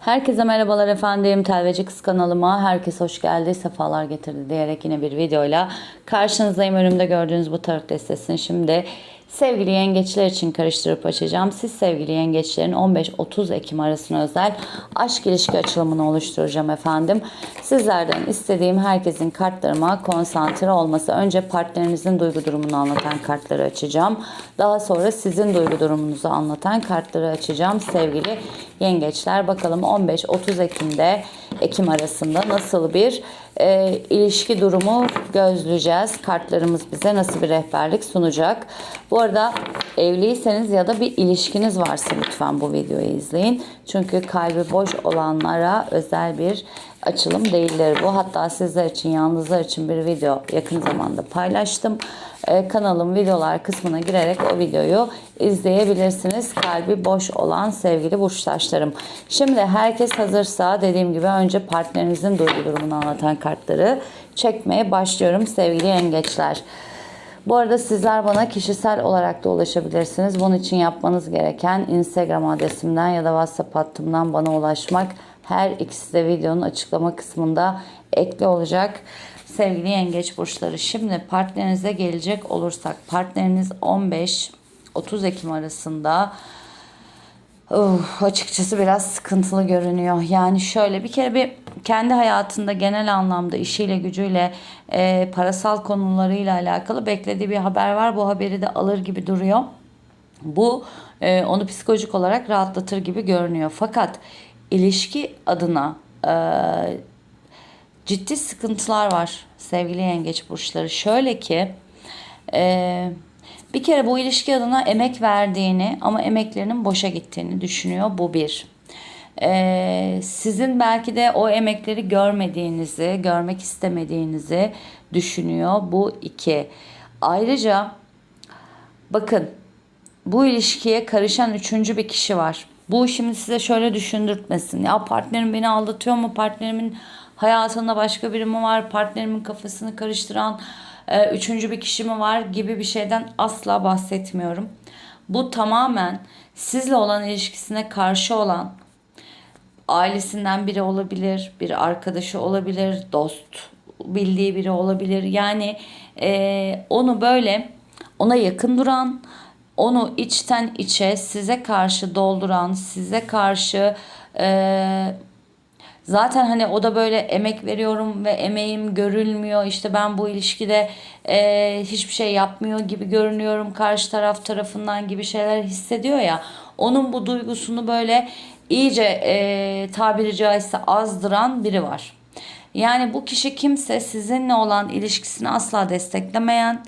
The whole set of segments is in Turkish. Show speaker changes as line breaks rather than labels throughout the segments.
Herkese merhabalar efendim. Telveci Kız kanalıma herkes hoş geldi, sefalar getirdi diyerek yine bir videoyla karşınızdayım. Önümde gördüğünüz bu tarot destesini şimdi sevgili yengeçler için karıştırıp açacağım. Siz sevgili yengeçlerin 15-30 Ekim arasına özel aşk ilişki açılımını oluşturacağım efendim. Sizlerden istediğim herkesin kartlarıma konsantre olması. Önce partnerinizin duygu durumunu anlatan kartları açacağım. Daha sonra sizin duygu durumunuzu anlatan kartları açacağım sevgili yengeçler. Bakalım 15-30 Ekim'de Ekim arasında nasıl bir e, ilişki durumu gözleyeceğiz. Kartlarımız bize nasıl bir rehberlik sunacak. Bu arada evliyseniz ya da bir ilişkiniz varsa lütfen bu videoyu izleyin. Çünkü kalbi boş olanlara özel bir açılım değildir bu. Hatta sizler için, yalnızlar için bir video yakın zamanda paylaştım. Ee, kanalım videolar kısmına girerek o videoyu izleyebilirsiniz. Kalbi boş olan sevgili burçtaşlarım. Şimdi herkes hazırsa dediğim gibi önce partnerinizin duygu durumunu anlatan kartları çekmeye başlıyorum sevgili yengeçler. Bu arada sizler bana kişisel olarak da ulaşabilirsiniz. Bunun için yapmanız gereken Instagram adresimden ya da WhatsApp hattımdan bana ulaşmak. Her ikisi de videonun açıklama kısmında ekli olacak. Sevgili yengeç burçları şimdi partnerinize gelecek olursak partneriniz 15 30 Ekim arasında Uh, açıkçası biraz sıkıntılı görünüyor. Yani şöyle bir kere bir kendi hayatında genel anlamda işiyle gücüyle e, parasal konularıyla alakalı beklediği bir haber var. Bu haberi de alır gibi duruyor. Bu e, onu psikolojik olarak rahatlatır gibi görünüyor. Fakat ilişki adına e, ciddi sıkıntılar var sevgili yengeç burçları. Şöyle ki e, bir kere bu ilişki adına emek verdiğini ama emeklerinin boşa gittiğini düşünüyor. Bu bir. E, sizin belki de o emekleri görmediğinizi, görmek istemediğinizi düşünüyor. Bu iki. Ayrıca bakın bu ilişkiye karışan üçüncü bir kişi var. Bu şimdi size şöyle düşündürtmesin. Ya partnerim beni aldatıyor mu? Partnerimin hayatında başka biri mi var? Partnerimin kafasını karıştıran e, üçüncü bir kişi mi var gibi bir şeyden asla bahsetmiyorum. Bu tamamen sizle olan ilişkisine karşı olan ailesinden biri olabilir, bir arkadaşı olabilir, dost bildiği biri olabilir. Yani e, onu böyle ona yakın duran, onu içten içe size karşı dolduran, size karşı e, zaten hani o da böyle emek veriyorum ve emeğim görülmüyor. İşte ben bu ilişkide e, hiçbir şey yapmıyor gibi görünüyorum karşı taraf tarafından gibi şeyler hissediyor ya. Onun bu duygusunu böyle iyice e, tabiri caizse azdıran biri var. Yani bu kişi kimse sizinle olan ilişkisini asla desteklemeyen,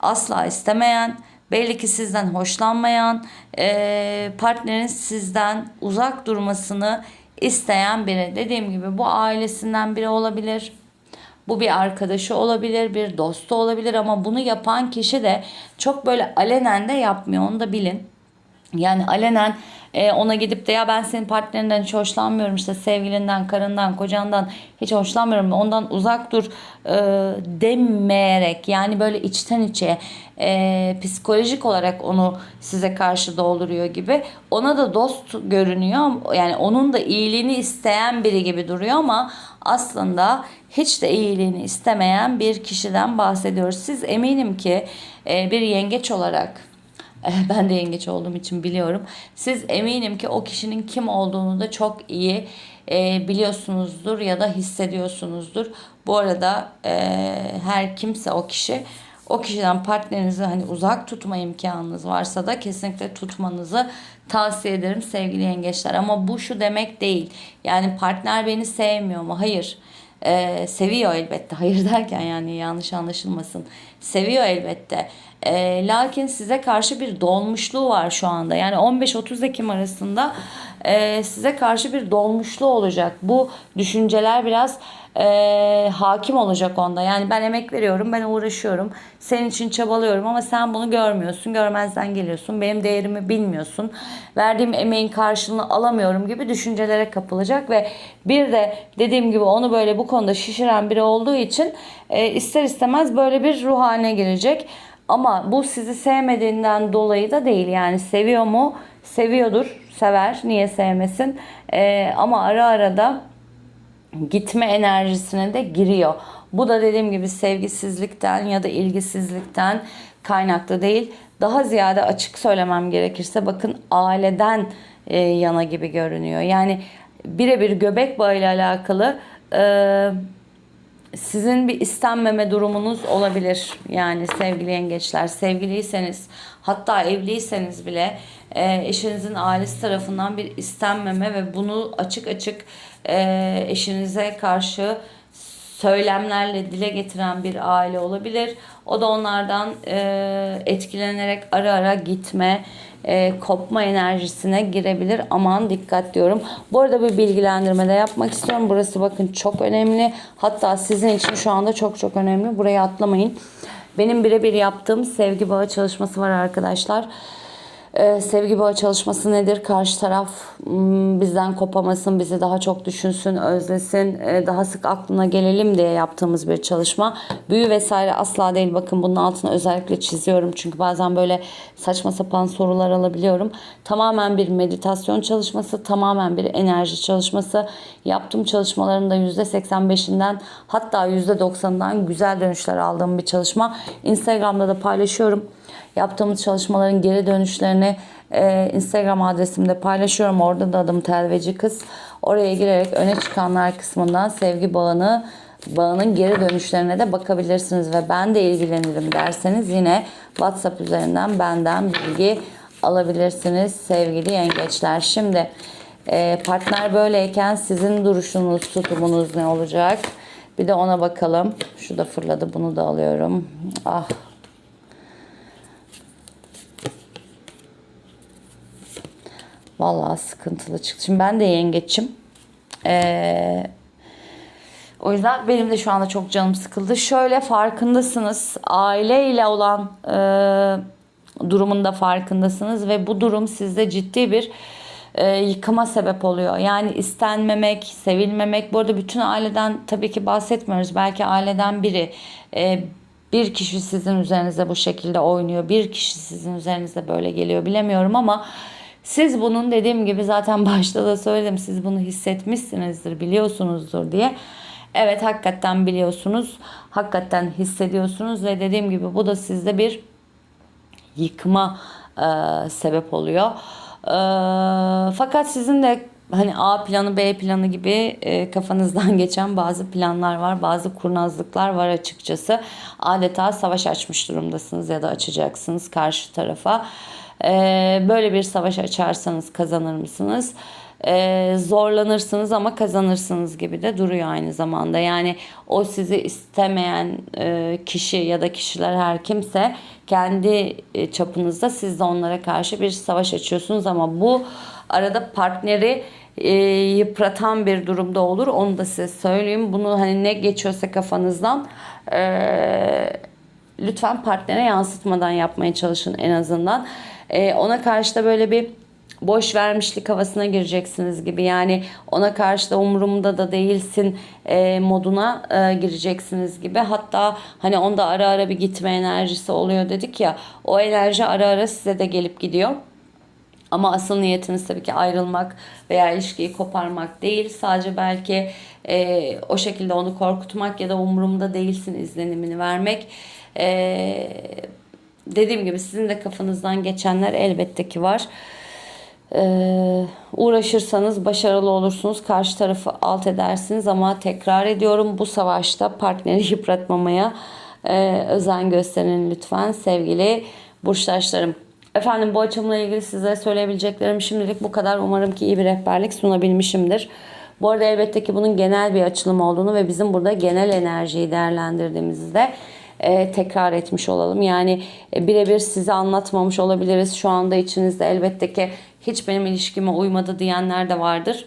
asla istemeyen, belli ki sizden hoşlanmayan, e, partnerin sizden uzak durmasını isteyen biri. Dediğim gibi bu ailesinden biri olabilir. Bu bir arkadaşı olabilir, bir dostu olabilir ama bunu yapan kişi de çok böyle alenen de yapmıyor. Onu da bilin. Yani alenen e, ona gidip de ya ben senin partnerinden hiç hoşlanmıyorum işte sevgilinden, karından, kocandan hiç hoşlanmıyorum ondan uzak dur e, demeyerek yani böyle içten içe e, psikolojik olarak onu size karşı dolduruyor gibi ona da dost görünüyor yani onun da iyiliğini isteyen biri gibi duruyor ama aslında hiç de iyiliğini istemeyen bir kişiden bahsediyoruz. Siz eminim ki e, bir yengeç olarak ben de yengeç olduğum için biliyorum. Siz eminim ki o kişinin kim olduğunu da çok iyi e, biliyorsunuzdur ya da hissediyorsunuzdur. Bu arada e, her kimse o kişi o kişiden partnerinizi hani uzak tutma imkanınız varsa da kesinlikle tutmanızı tavsiye ederim sevgili yengeçler. Ama bu şu demek değil. Yani partner beni sevmiyor mu? Hayır. Ee, seviyor elbette. Hayır derken yani yanlış anlaşılmasın. Seviyor elbette. Ee, lakin size karşı bir dolmuşluğu var şu anda. Yani 15-30 Ekim arasında e, size karşı bir dolmuşluğu olacak. Bu düşünceler biraz e, hakim olacak onda. Yani ben emek veriyorum, ben uğraşıyorum. Senin için çabalıyorum ama sen bunu görmüyorsun. Görmezden geliyorsun. Benim değerimi bilmiyorsun. Verdiğim emeğin karşılığını alamıyorum gibi düşüncelere kapılacak ve bir de dediğim gibi onu böyle bu konuda şişiren biri olduğu için e, ister istemez böyle bir ruh haline girecek. Ama bu sizi sevmediğinden dolayı da değil. Yani seviyor mu? seviyordur. Sever. Niye sevmesin? Ee, ama ara ara da gitme enerjisine de giriyor. Bu da dediğim gibi sevgisizlikten ya da ilgisizlikten kaynaklı değil. Daha ziyade açık söylemem gerekirse bakın aileden e, yana gibi görünüyor. Yani birebir göbek bağıyla alakalı e, sizin bir istenmeme durumunuz olabilir. Yani sevgili yengeçler, sevgiliyseniz hatta evliyseniz bile e, eşinizin ailesi tarafından bir istenmeme ve bunu açık açık e, eşinize karşı söylemlerle dile getiren bir aile olabilir. O da onlardan e, etkilenerek ara ara gitme, e, kopma enerjisine girebilir. Aman dikkat diyorum. Bu arada bir bilgilendirme de yapmak istiyorum. Burası bakın çok önemli. Hatta sizin için şu anda çok çok önemli. Burayı atlamayın. Benim birebir yaptığım sevgi bağı çalışması var arkadaşlar. Ee, sevgi bağı çalışması nedir? Karşı taraf hmm, bizden kopamasın, bizi daha çok düşünsün, özlesin, e, daha sık aklına gelelim diye yaptığımız bir çalışma. Büyü vesaire asla değil. Bakın bunun altını özellikle çiziyorum. Çünkü bazen böyle saçma sapan sorular alabiliyorum. Tamamen bir meditasyon çalışması, tamamen bir enerji çalışması. Yaptığım çalışmaların da %85'inden hatta %90'dan güzel dönüşler aldığım bir çalışma. Instagram'da da paylaşıyorum. Yaptığımız çalışmaların geri dönüşlerini e, Instagram adresimde paylaşıyorum. Orada da adım Telveci Kız. Oraya girerek öne çıkanlar kısmından sevgi bağını bağının geri dönüşlerine de bakabilirsiniz ve ben de ilgilenirim derseniz yine WhatsApp üzerinden benden bilgi alabilirsiniz sevgili yengeçler. Şimdi e, partner böyleyken sizin duruşunuz, tutumunuz ne olacak? Bir de ona bakalım. Şu da fırladı. Bunu da alıyorum. Ah Vallahi sıkıntılı çıktı. Şimdi ben de yengeçim. Ee, o yüzden benim de şu anda çok canım sıkıldı. Şöyle farkındasınız. Aileyle olan e, durumunda farkındasınız ve bu durum sizde ciddi bir e, yıkıma sebep oluyor. Yani istenmemek, sevilmemek. Bu arada bütün aileden tabii ki bahsetmiyoruz. Belki aileden biri e, bir kişi sizin üzerinizde bu şekilde oynuyor. Bir kişi sizin üzerinizde böyle geliyor bilemiyorum ama siz bunun dediğim gibi zaten başta da söyledim. Siz bunu hissetmişsinizdir, biliyorsunuzdur diye. Evet hakikaten biliyorsunuz. Hakikaten hissediyorsunuz ve dediğim gibi bu da sizde bir yıkma e, sebep oluyor. E, fakat sizin de hani A planı B planı gibi e, kafanızdan geçen bazı planlar var. Bazı kurnazlıklar var açıkçası. Adeta savaş açmış durumdasınız ya da açacaksınız karşı tarafa. Ee, böyle bir savaş açarsanız kazanır mısınız? Ee, zorlanırsınız ama kazanırsınız gibi de duruyor aynı zamanda. Yani o sizi istemeyen e, kişi ya da kişiler her kimse kendi e, çapınızda siz de onlara karşı bir savaş açıyorsunuz ama bu arada partneri e, yıpratan bir durumda olur. Onu da size söyleyeyim. Bunu hani ne geçiyorsa kafanızdan e, lütfen partnere yansıtmadan yapmaya çalışın en azından. E, ona karşı da böyle bir boş vermişlik havasına gireceksiniz gibi. Yani ona karşı da umurumda da değilsin e, moduna e, gireceksiniz gibi. Hatta hani onda ara ara bir gitme enerjisi oluyor dedik ya. O enerji ara ara size de gelip gidiyor. Ama asıl niyetiniz tabii ki ayrılmak veya ilişkiyi koparmak değil. Sadece belki e, o şekilde onu korkutmak ya da umurumda değilsin izlenimini vermek. E, dediğim gibi sizin de kafanızdan geçenler elbette ki var. Ee, uğraşırsanız başarılı olursunuz. Karşı tarafı alt edersiniz ama tekrar ediyorum bu savaşta partneri yıpratmamaya e, özen gösterin lütfen sevgili burçtaşlarım. Efendim bu açımla ilgili size söyleyebileceklerim şimdilik bu kadar. Umarım ki iyi bir rehberlik sunabilmişimdir. Bu arada elbette ki bunun genel bir açılım olduğunu ve bizim burada genel enerjiyi değerlendirdiğimizde e, tekrar etmiş olalım. Yani e, birebir size anlatmamış olabiliriz. Şu anda içinizde elbette ki hiç benim ilişkime uymadı diyenler de vardır.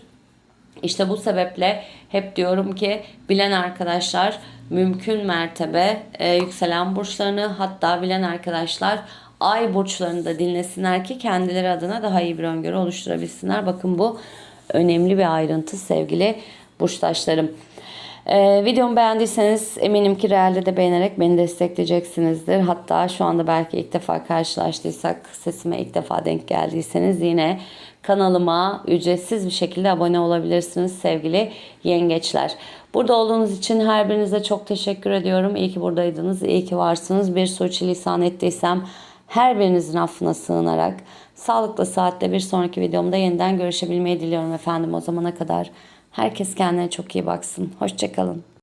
İşte bu sebeple hep diyorum ki bilen arkadaşlar mümkün mertebe e, yükselen burçlarını hatta bilen arkadaşlar ay burçlarını da dinlesinler ki kendileri adına daha iyi bir öngörü oluşturabilsinler. Bakın bu önemli bir ayrıntı sevgili burçtaşlarım. Ee, videomu beğendiyseniz eminim ki realde de beğenerek beni destekleyeceksinizdir. Hatta şu anda belki ilk defa karşılaştıysak, sesime ilk defa denk geldiyseniz yine kanalıma ücretsiz bir şekilde abone olabilirsiniz sevgili yengeçler. Burada olduğunuz için her birinize çok teşekkür ediyorum. İyi ki buradaydınız, iyi ki varsınız. Bir suçilisan ettiysem her birinizin affına sığınarak sağlıklı saatte bir sonraki videomda yeniden görüşebilmeyi diliyorum efendim. O zamana kadar herkes kendine çok iyi baksın. Hoşçakalın.